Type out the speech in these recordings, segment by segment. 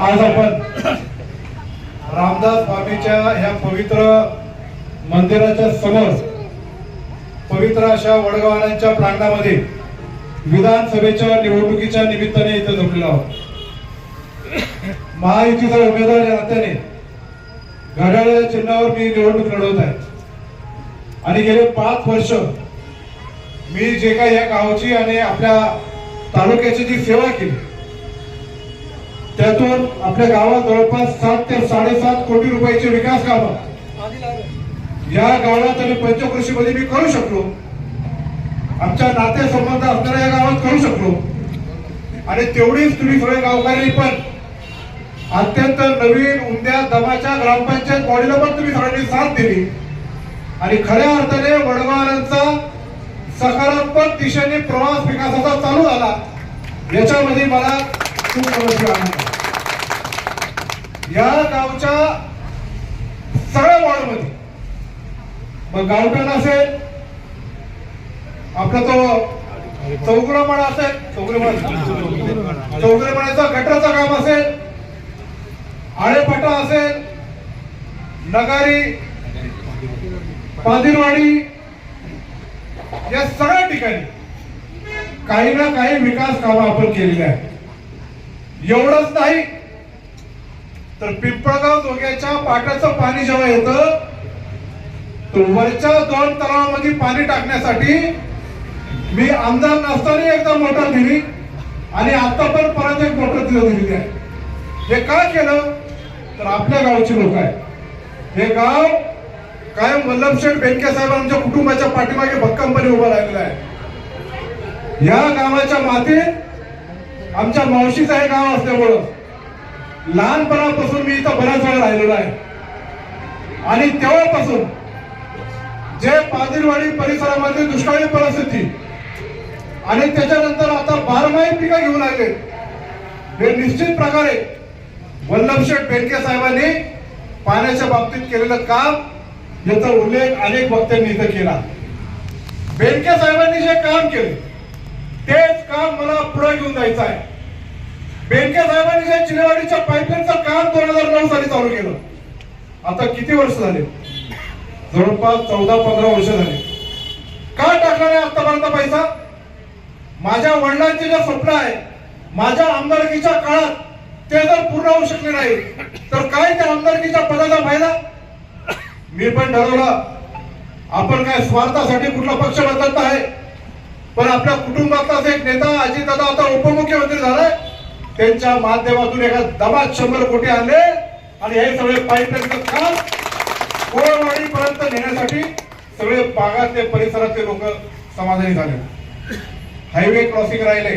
आज आपण रामदास स्वामीच्या ह्या पवित्र मंदिराच्या समोर पवित्र अशा वडगावांच्या प्रांगणामध्ये विधानसभेच्या निवडणुकीच्या निमित्ताने इथे जमलेलो आहोत. महायुतीचा उमेदवार या नात्याने घड्याळ चिन्हावर मी निवडणूक लढवत आहे. आणि गेले पाच वर्ष मी जे काही या गावची आणि आपल्या तालुक्याची जी सेवा केली त्यातून आपल्या गावात जवळपास सात ते साडेसात कोटी रुपयाचे विकास कामं. या गावात आणि पंचकृषीमध्ये मी करू शकलो. आमच्या नाते संबंध असणाऱ्या या गावात करू शकलो. आणि तेवढीच तुम्ही सगळे गावकऱ्यांनी पण अत्यंत नवीन उमद्या दमाच्या ग्रामपंचायत बॉडीला पण तुम्ही सगळ्यांनी साथ दिली. आणि खऱ्या अर्थाने वडवारांचा सकारात्मक दिशेने प्रवास विकासाचा चालू झाला. याच्यामध्ये मला खूप आनंद आहे. या गावच्या सगळ्या वॉर्डमध्ये मग गावठण असेल आपला तो चौगुरामाळा असेल चौगुरामाळा चौगुरामाळ्याचा गटराचं काम असेल आळेपाटा असेल नगारी पादिरवाडी या सगळ्या ठिकाणी काही ना काही विकास कामं आपण केलेली आहे एवढंच नाही तर पिंपळगाव जोग्याच्या पाटाचं पाणी जेव्हा येतं तर वरच्या दोन तलावामध्ये पाणी टाकण्यासाठी मी आमदार नसताना एकदा मोटर दिली आणि आता पण परत एक मोटर दिलेली आहे. हे का केलं? तर आपल्या गावची लोक आहे हे गाव कायम वल्लभशेठ बेनके साहेब आमच्या कुटुंबाच्या पाठीमागे भक्कमपणे उभं राहिलेलं आहे. या गावाच्या मातीत आमच्या मावशीचं हे गाव असल्यामुळं लहानपणापासून मी इथं बऱ्याच वेळा राहिलेलो आहे. आणि तेव्हापासून जे पादिरवाडी परिसरामध्ये दुष्काळी परिस्थिती आणि त्याच्यानंतर आता बारमाही पिकं घेऊन आले. हे निश्चित प्रकारे वल्लभशेठ बेंडके साहेबांनी पाण्याच्या बाबतीत केलेलं काम याचा उल्लेख अनेक वक्त्यांनी इथं केला. बेंडके साहेबांनी जे काम केले तेच काम मला पुढे घेऊन जायचं आहे. बेनके साहेबांनी जे चिलेवाडीच्या पाईपलाईनचं काम दोन हजार नऊ साली चालू केलं. आता किती वर्ष झाले? जवळपास चौदा पंधरा वर्ष झाले. का टाकला नाही आतापर्यंत पैसा? माझ्या वडिलांचे जे स्वप्न आहे माझ्या आमदारकीच्या काळात ते जर पूर्ण होऊ शकले नाही तर काय त्या आमदारकीच्या पदाचा फायदा? मी पण ठरवलं आपण काय स्वार्थासाठी कुठला पक्ष बदलत आहे? पण आपल्या कुटुंबातलाच एक नेता अजितदादा आता उपमुख्यमंत्री झालाय. त्यांच्या माध्यमातून एका दबात शंभर कोटी आणले. आणि हे सगळे पाईपलाईनचं काम कोळवाडीपर्यंत नेण्यासाठी सगळे भागातले परिसरातले लोक समाधानी झाले. हायवे क्रॉसिंग राहिले.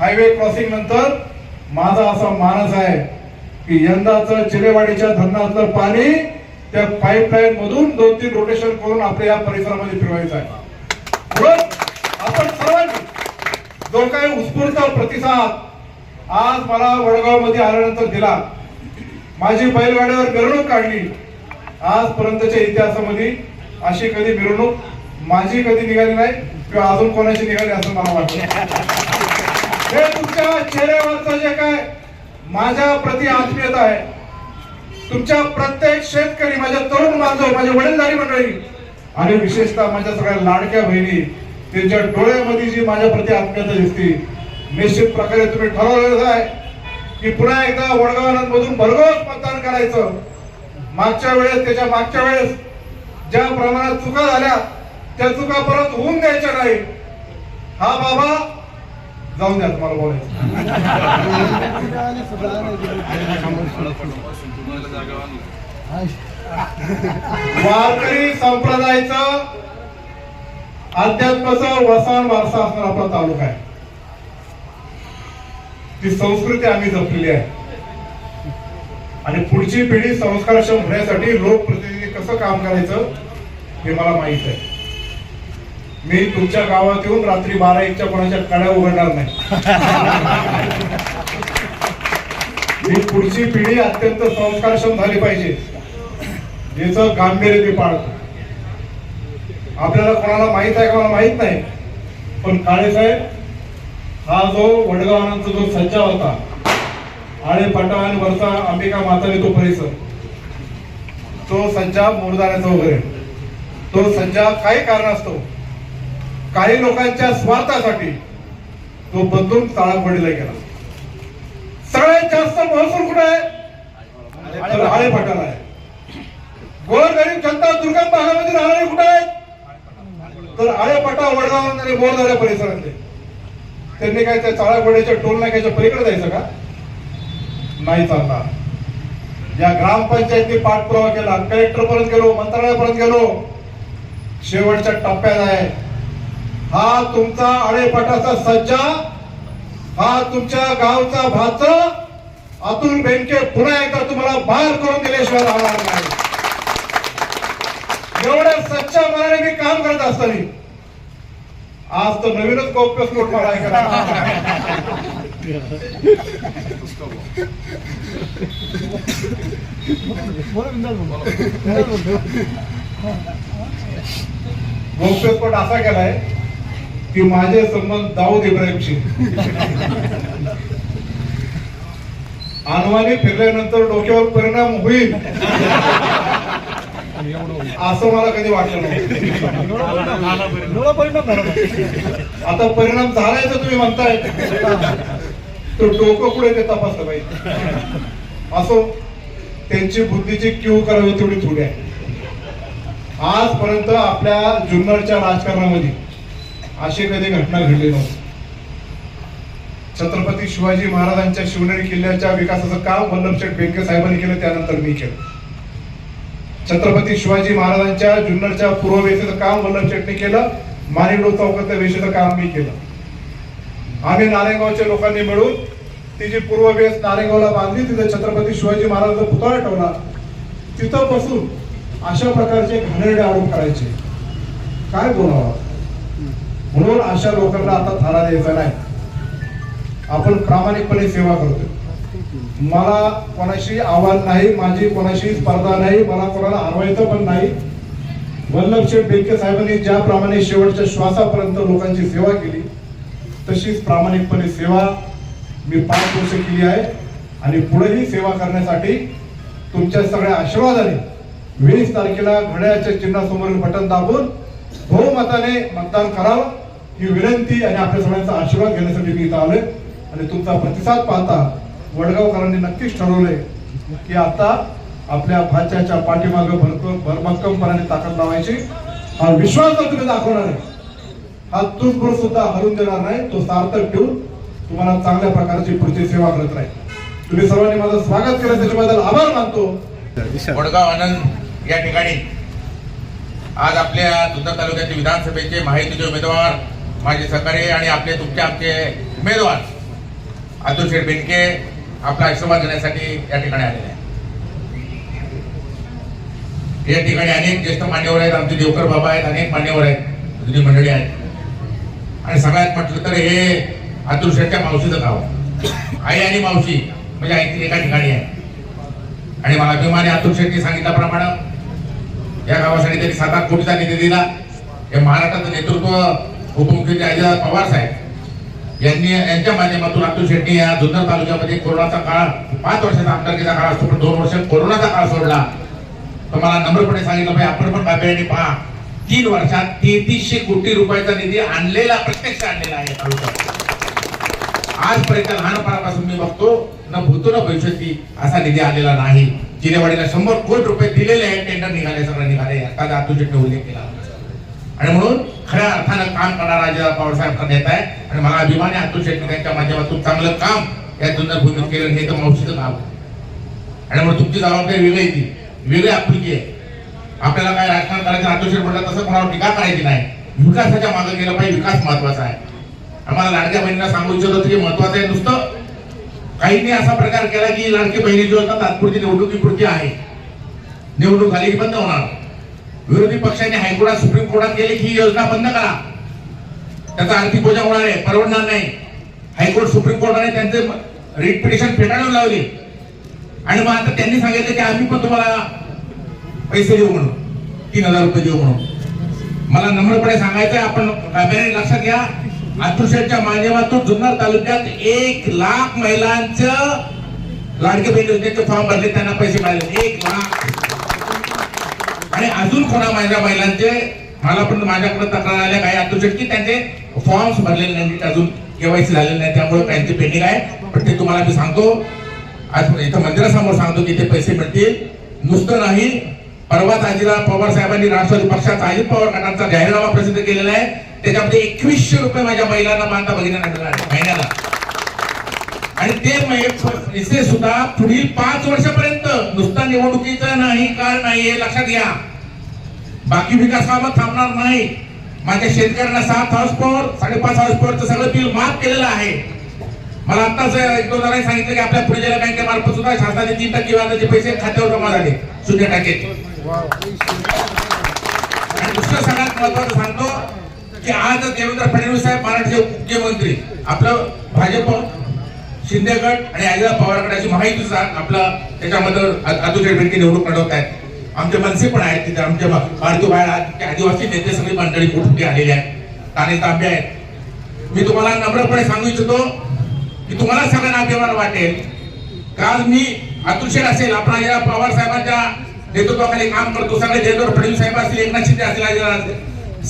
हायवे क्रॉसिंग नंतर माझा असा मानस आहे की यंदाच चिरेवाडीच्या धरणातलं पाणी त्या पाईपलाईन मधून दोन तीन रोटेशन करून आपल्या या परिसरामध्ये फिरवायचं आहे. आपण सर्वांनी जो काही उत्स्फूर्त प्रतिसाद आज मला वडगावमध्ये आल्यानंतर दिला माझी बैलगाड्यावर मिरवणूक काढली. आजपर्यंतच्या इतिहासामध्ये अशी कधी मिरवणूक माझी कधी निघाली नाही किंवा अजून कोणाची निघाली असं मला वाटतं. हे तुमच्या चेहऱ्यावरचं जे काय माझ्या प्रति आत्मीयता आहे तुमच्या प्रत्येक शेतकरी माझ्या तरुण माणसं माझ्या वडीलधारी मंडळी आणि विशेषतः माझ्या सगळ्या लाडक्या बहिणी त्यांच्या डोळ्यामध्ये जी माझ्या प्रति आत्मीयता दिसते निश्चित प्रकारे तुम्ही ठरवलेलं आहे की पुन्हा एकदा वडगाव मधून भरघोस मतदान करायचं. मागच्या वेळेस त्याच्या मागच्या वेळेस ज्या प्रमाणात चुका झाल्या त्या चुका परत होऊन द्यायच्या नाही. हा बाबा जाऊन द्या तुम्हाला बोलायचं. वारकरी संप्रदायाचं अध्यात्माचं वसान वारसा असणारा आपला तालुका आहे. ती संस्कृती आम्ही जपलेली आहे. आणि पुढची पिढी संस्कारक्षम होण्यासाठी लोकप्रतिनिधी कसं काम करायचं हे मला माहीत आहे. मी तुमच्या गावात येऊन रात्री बारा एकच्या कोणाच्या कड्या उघडणार नाही. ही पुढची पिढी अत्यंत संस्कारक्षम झाली पाहिजे. याचं गांभीर्य मी पाळतो. आपल्याला कोणाला माहीत आहे का मला माहीत नाही. पण काळे साहेब हा जो वडगावांचा जो सज्जा होता आळे आणि वरचा अंबिका माताने तो परिसर तो सज्जा मोरदाण्याचा वगैरे. तो सज्जा काही कारण असतो काही लोकांच्या स्वार्थासाठी तो बदलून ताळापडीला गेला. सगळ्यात जास्त महसूल कुठे आहे? तर आळे पाटाला आहे. गोरगरीब जनता दुर्गम भागामध्ये राहणारे कुठे आहेत? तर आळे पाटा वडगाव आणि मोरदाऱ्या परिसरातले. त्यांनी काय त्या चाळापडीच्या टोल नाक्याच्या पलीकडे जायचं का? नाही चालणार. या ग्रामपंचायतनी पाठपुरावा केला कलेक्टर पर्यंत गेलो मंत्रालयापर्यंत गेलो. शेवटच्या टप्प्यात आहे. हा तुमचा आळेपाटाचा सज्जा हा तुमच्या गावचा भाच अतुल बेनके पुन्हा एकदा तुम्हाला बाहेर करून दिल्याशिवाय राहणार नाही. एवढ्या सच्च्या मनाने मी काम करत असताना आज तर नवीनच गौप्य स्फोट मला ऐकायला गौप्यस्फोट असा केलाय की माझे संबंध दाऊद इब्राहिमशी. अनवाणी फिरल्यानंतर डोक्यावर परिणाम होईल. असं मला कधी वाटलं परिणाम झाला आता परिणाम झालाय तर तुम्ही म्हणताय. तो डोकं पुढे ते तपासलं पाहिजे असो त्यांची बुद्धीची क्यू करावी तेवढी थोडी आहे. आजपर्यंत आपल्या जुन्नरच्या राजकारणामध्ये अशी कधी घटना घडली नव्हती. छत्रपती शिवाजी महाराजांच्या शिवनेरी किल्ल्याच्या विकासाचं काम वल्लभशेठ बेंके साहेबांनी केलं त्यानंतर मी केलं. छत्रपती शिवाजी महाराजांच्या जुन्नरच्या पूर्ववेशीचं काम वल्लभ शेटने केलं माणिकडो चौकातल्या वेशेचं काम मी केलं. आम्ही नारायणगावच्या लोकांनी मिळून ती जी पूर्व वेस नारायणगावला बांधली तिथे छत्रपती शिवाजी महाराजांचा पुतळा ठेवला. तिथं बसून अशा प्रकारचे घाणेरडे आरोप करायचे. काय बोलावं? म्हणून अशा लोकांना आता थारा द्यायचा नाही. आपण प्रामाणिकपणे सेवा करतोय. मला कोणाशी आव्हान नाही माझी कोणाशी स्पर्धा नाही मला कोणाला हरवायचं पण नाही. वल्लभशेठ बेनके साहेबांनी ज्याप्रमाणे शेवटच्या श्वासापर्यंत लोकांची सेवा केली तशीच प्रामाणिकपणे सेवा मी पाच वर्ष केली आहे. आणि पुढेही सेवा करण्यासाठी तुमच्या सगळ्या आशीर्वादाने वीस तारखेला घड्याच्या चिन्हासमोरील बटन दाबून बहुमताने मतदान करावं ही विनंती आणि आपल्या सगळ्यांचा आशीर्वाद घेण्यासाठी मी इथं आलोय. आणि तुमचा प्रतिसाद पाहता वडगावकरांनी नक्कीच ठरवलंय की आता आपल्या भाच्याच्या पाठीमागं भरपूर भरभक्कमपणाने ताकद लावायची. हा विश्वास जर तुम्ही दाखवणार आहे हा तुटभर सुद्धा हरून देणार नाही तो सार्थक ठेवून तुम्हाला चांगल्या प्रकारची पुढची सेवा करत राहील. तुम्ही सर्वांनी माझं स्वागत केलं त्याच्याबद्दल आभार मानतो. वडगाव आनंद या ठिकाणी. आज आपल्या जुन्नर तालुक्याचे विधानसभेचे माहितीचे उमेदवार माझे सहकारी आणि आपले तुमचे आमचे उमेदवार अतुल शेठ बेनके आपला आशीर्वाद घेण्यासाठी या ठिकाणी आलेले आहे. या ठिकाणी अनेक ज्येष्ठ मान्यवर आहेत आमचे देवकर बाबा आहेत अनेक मान्यवर आहेत जुनी मंडळी आहेत. आणि सगळ्यात म्हटलं तर हे अतुल मावशीचं गाव आई आणि मावशी म्हणजे आई एका ठिकाणी आहे. आणि मला अभिमानी अतुल शेट्टी सांगितल्याप्रमाणे या गावासाठी त्यांनी सात आठ कोटीचा निधी दिला. हे महाराष्ट्राचं नेतृत्व उपमुख्यमंत्री अजित पवार साहेब यांनी यांच्या माध्यमातून अतुल शेट्टी या जुन्नर तालुक्यामध्ये कोरोनाचा काळ पाच वर्षाचा आमदारकीचा काळ असतो पण दोन वर्ष कोरोनाचा काळ सोडला. तर मला नम्रपणे सांगितलं पाहिजे आपण पण गाभ्याने पहा. तीन वर्षात तेहतीसशे कोटी रुपयाचा निधी आणलेला प्रत्यक्ष आणलेला आहे तालुक्यात आजपर्यंत लहानपणापासून मी बघतो न भूतो न भविष्यती असा निधी आलेला नाही. जिलेवाडीला शंभर कोटी रुपये दिलेले आहेत टेंडर निघाले सगळं निघाले आता अतुलशेट्टी उल्लेख केला. आणि म्हणून खऱ्या अर्थानं काम करणारा अजित पवार करण्यात आहे आणि मला अभिमान आहे अतुल शेट्टी यांच्या माध्यमातून चांगलं काम या जुन्नर भूमीत केलं हे तर मावशीचं काम आणि म्हणून तुमची जबाबदारी वेगळी ती. वेगळी आपुलकी आहे. आपल्याला काय राजकारण करायचं अतुल शेठ म्हटलं तसं कोणावर टीका करायची नाही. विकासाच्या मागे गेलं पाहिजे विकास महत्त्वाचा आहे. आम्हाला लाडक्या बहिणीला सांगू इच्छित होतं की महत्वाचं आहे नुसतं. काहींनी असा प्रकार केला की लाडकी बहिणी योजना तात्पुरती निवडणुकीपुरती आहे. निवडणूक झाली की बंद होणार. विरोधी पक्षाने हायकोर्टात सुप्रीम कोर्टात गेले की ही योजना बंद करा. त्याचा आर्थिक बोजा होणार आहे परवडणार नाही. हायकोर्ट सुप्रीम कोर्टाने त्यांचे रिट पिटिशन फेटाळून लावली. आणि मग आता त्यांनी सांगितलं की आम्ही पण तुम्हाला पैसे देऊ म्हणून तीन हजार रुपये देऊ म्हणून. मला नम्रपणे सांगायचं आपण गाभ्याने लक्षात घ्या. अतुल माध्यमातून जुन्नर तालुक्यात एक लाख महिलांचं लाडके बहीण योजनेचे फॉर्म भरले त्यांना पैसे मिळाले. एक लाख. आणि अजून कोणा माझ्या महिलांचे मला पण माझ्याकडे तक्रार आल्या काही अतुशेट की त्यांचे फॉर्म्स भरलेले नाहीत म्हणजे अजून केवायसी झालेले नाही त्यामुळे त्यांचे पेंडिंग आहे. पण ते तुम्हाला मी सांगतो आज इथं मंदिरासमोर सांगतो की ते पैसे मिळतील. नुसतं नाही परवाच आजीला पवार साहेबांनी राष्ट्रवादी पक्षाचा अजित पवार गटाचा जाहीरनामा प्रसिद्ध केलेला आहे. त्याच्यामध्ये एकवीसशे रुपये माझ्या महिलांना मानता भगिनींना मिळणार महिन्याला. आणि ते सुद्धा पुढील पाच वर्षापर्यंत नुसता निवडणुकीचा नाही काळ नाही हे लक्षात घ्या. बाकी विकास कामं थांबणार नाही. माझ्या शेतकऱ्यांना सात हाऊस पॉवर साडेपाच हाऊस पॉवरचं सगळं बिल माफ केलेलं आहे. मला आताच एक दोन जणांनी सांगितलं की आपल्या पुणे जिल्हा बँकेमार्फत सुद्धा शासनाचे तीन टक्के व्याजाचे पैसे खात्यावर जमा झाले. शून्य टक्के. आणि दुसरं सगळ्यात महत्वाचं सांगतो की आज देवेंद्र फडणवीस साहेब महाराष्ट्राचे मुख्यमंत्री आपलं भाजप शिंदेगड आणि अजित पवार अशी माहितीच आपलं त्याच्यामध्ये अतुल बेटके निवडणूक लढवत आहेत आमचे मनसे पण आहेत तिथे आमच्या भारतीय बाहेर आदिवासी नेते सगळी मंडळी मोठमोठी आलेली आहेत? ताने तांबे आहेत. मी तुम्हाला नम्रपणे सांगू इच्छितो की तुम्हाला सगळ्यांना अभिमान वाटेल. काल मी अतुल असेल आपण या पवार साहेबांच्या नेतृत्वाखाली काम करतो. सगळे देवेंद्र फडणवीस साहेब असतील एकनाथ शिंदे असतील.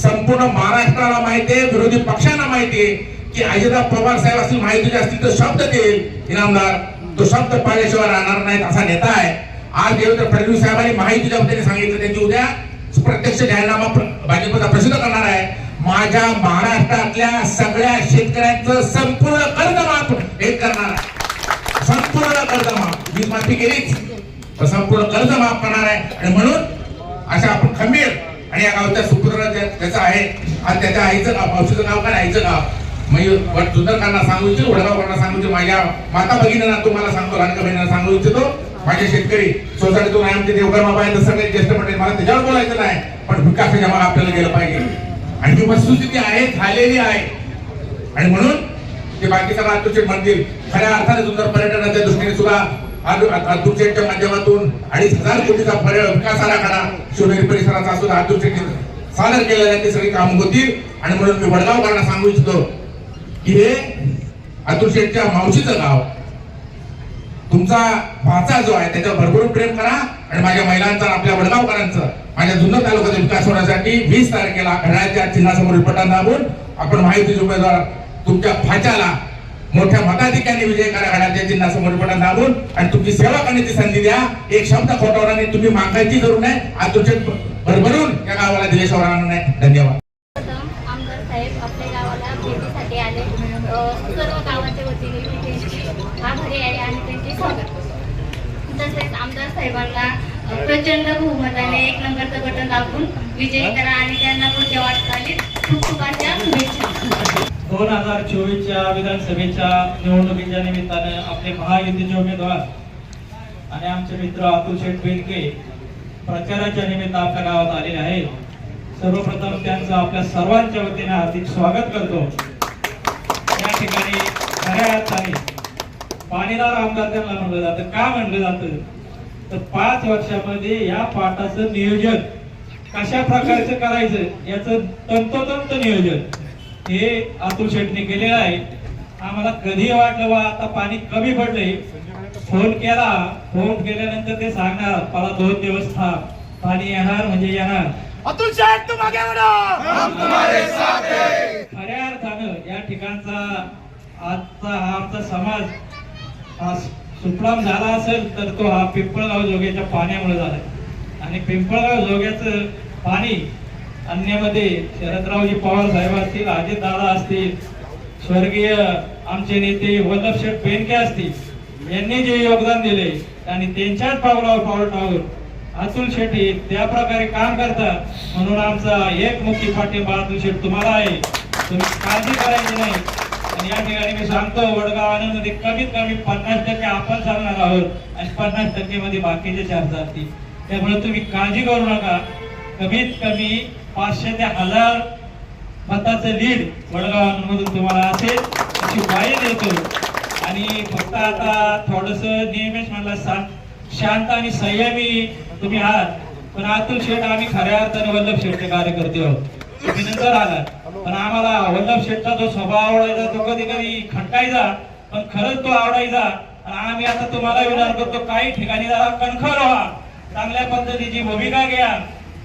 संपूर्ण महाराष्ट्राला माहिती आहे विरोधी पक्षांना माहिती आहे. की अजितदादा पवार साहेब असतील माहिती असतील तर शब्द देईल. इनामदार तो शब्द पाहिल्याशिवाय राहणार नाहीत असा नेता आहे. आज देवेंद्र फडणवीस साहेबांनी माहितीच्या वतीने सांगितलं त्यांची उद्या प्रत्यक्ष जाहीरनामा भाजपचा प्रसिद्ध करणार आहे. माझ्या महाराष्ट्रातल्या सगळ्या शेतकऱ्यांचं संपूर्ण कर्ज माफ हे करणार आहे. संपूर्ण कर्ज माफ वीज माफी केलीच. तर संपूर्ण कर्ज माफ करणार आहे. आणि म्हणून अशा आपण खंबीर आणि या गावच्या सुपुत्र त्याचं आहे आणि त्याच्या आईचं गाव मावशीचं गाव काय आईचं गाव तुझं त्यांना सांगू इच्छितो वडगावकरांना सांगू इच्छितो माझ्या माता भगिनींना तुम्हाला सांगतो लाडका बहिणींना सांगू इच्छितो माझे शेतकरी सोसायटीतून आहे आमचे देवकर्मा पाहिजे सगळे ज्येष्ठ मंडळी मला त्याच्यावर बोलायचं नाही पण विकासाच्या मागे आपल्याला गेलं पाहिजे. आणि ही वस्तुस्थिती आहे झालेली आहे. आणि म्हणून ते बाकीच्या सगळं मंदिर खऱ्या अर्थाने सुंदर पर्यटनाच्या दृष्टीने सुद्धा अतुलचेटच्या माध्यमातून अडीच हजार कोटीचा पर्य विकास आराखडा शिवनेरी परिसराचा सुद्धा अतुलचेट सादर केलेल्या ते सगळी कामं होतील. आणि म्हणून मी वडगावकरांना सांगू इच्छितो हे अतुलशेठच्या मावशीचं गाव. तुमचा भाचा जो आहे त्याच्यावर भरभरून प्रेम करा आणि माझ्या महिलांचा आपल्या वडगावकरांचं. माझ्या जुन्नर तालुक्याचा विकास होण्यासाठी वीस तारखेला घड्याळच्या चिन्हासमोर पटन दाबून आपण माहितीचे उमेदवार तुमच्या भाच्याला मोठ्या मताधिक्याने विजय करा घड्याळच्या चिन्हासमोर पटन दाबून आणि तुमची सेवा करण्याची संधी द्या. एक शब्द खोटवराने तुम्ही मागायची जरूर नाही. अतुलशेठ भरभरून या गावाला दिल्याशिवाय राहणार नाही. धन्यवाद प्रथम आमदार साहेब आपल्या गावाला भेटीसाठी आले अ, सर्व गावाच्या वतीने मी त्यांची आभारी आहे आणि त्यांचे स्वागत करतो तसेच आमदार साहेबांना प्रचंड बहुमताने एक नंबरचं बटन दाबून विजयी करा आणि त्यांना पुढच्या वाटचालीत खूप खूप अशा शुभेच्छा दोन हजार चोवीसच्या विधानसभेच्या निवडणुकीच्या निमित्ताने आपले महायुतीचे उमेदवार आणि आमचे मित्र अतुल शेठ बेलके प्रचाराच्या निमित्त आपल्या गावात आलेले आहेत. सर्वप्रथम त्यांचं आपल्या सर्वांच्या वतीने हार्दिक स्वागत करतो. पाणीदार आमदार त्यांना म्हणलं जातं. का म्हणलं जातं? तर पाच वर्षामध्ये या पाटाचं नियोजन कशा प्रकारचं करायचं याचं तंतोतंत नियोजन हे अतुल शेटने केलेलं आहे. आम्हाला कधी वाटलं बा आता पाणी कमी पडलंय? फोन केला. फोन केल्यानंतर ते सांगणार मला दोन दिवस थांब. पाणी येणार म्हणजे येणार. अतुल शेठ तुम आगे बढ़ो खऱ्या अर्थानं या ठिकाणचा आजचा हा आमचा समाज हा सुफलाम झाला असेल तर तो हा पिंपळगाव जोग्याच्या पाण्यामुळे झाला आणि पिंपळगाव जोग्याचं पाणी अन्यामध्ये शरदरावजी पवार साहेब असतील अजितदादा असतील स्वर्गीय आमचे नेते वल्लभशेठ बेनके असतील यांनी जे योगदान दिले आणि त्यांच्याच पावलावर पाऊल टाकून अतुल शेट्टी त्या प्रकारे काम करतात म्हणून आमचा एक मुख्य पाठिंबा अतुल शेठ तुम्हाला आहे. तुम्ही काळजी करायची नाही. या ठिकाणी मी सांगतो वडगाव आनंदमध्ये कमीत कमी पन्नास टक्के आपण सांगणार आहोत आणि पन्नास टक्के मध्ये बाकीचे चार्ज त्यामुळे तुम्ही काळजी करू नका. कमीत कमी पाचशे ते हजार मताचं लीड वडगाव मधून तुम्हाला असेल अशी ग्वाही देतो. आणि फक्त आता थोडस नियमित म्हणला शांत शांत आणि संयमी तुम्ही आहात. पण अतुल शेठ आम्ही खऱ्या अर्थाने वल्लभ शेठचे कार्यकर्ते आहोत. नंतर आलात पण आम्हाला वल्लभ शेठचा जो स्वभाव आवडायचा तो कधी कधी खटकायचा पण खरंच तो आवडायचा. आणि आम्ही आता तुम्हाला विचार करतो काही ठिकाणी जरा कणखर व्हा. चांगल्या पद्धतीची भूमिका घ्या.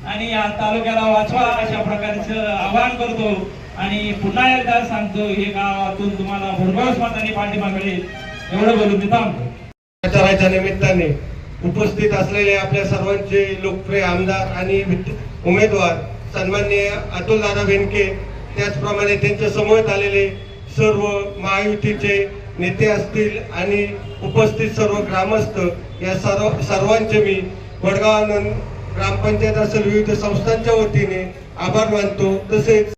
आणि या तालुक्याला वाचवा अशा प्रकारचं आवाहन करतो. आणि पुन्हा एकदा सांगतो हे गावातून तुम्हाला भरघोस मताने पाठिंबा मिळेल. एवढं बोलून मी थांबतो. प्रचाराच्या निमित्ताने उपस्थित असलेले आपल्या सर्वांचे लोकप्रिय आमदार आणि विद- उमेदवार सन्माननीय अतुलदादा बेनके त्याचप्रमाणे त्यांच्यासमोर आलेले सर्व महायुतीचे नेते असतील आणि उपस्थित सर्व ग्रामस्थ या सर्व सर्वांचे मी वडगाव आनंद ग्रामपंचायत असेल विविध संस्थांच्या वतीने आभार मानतो. तसेच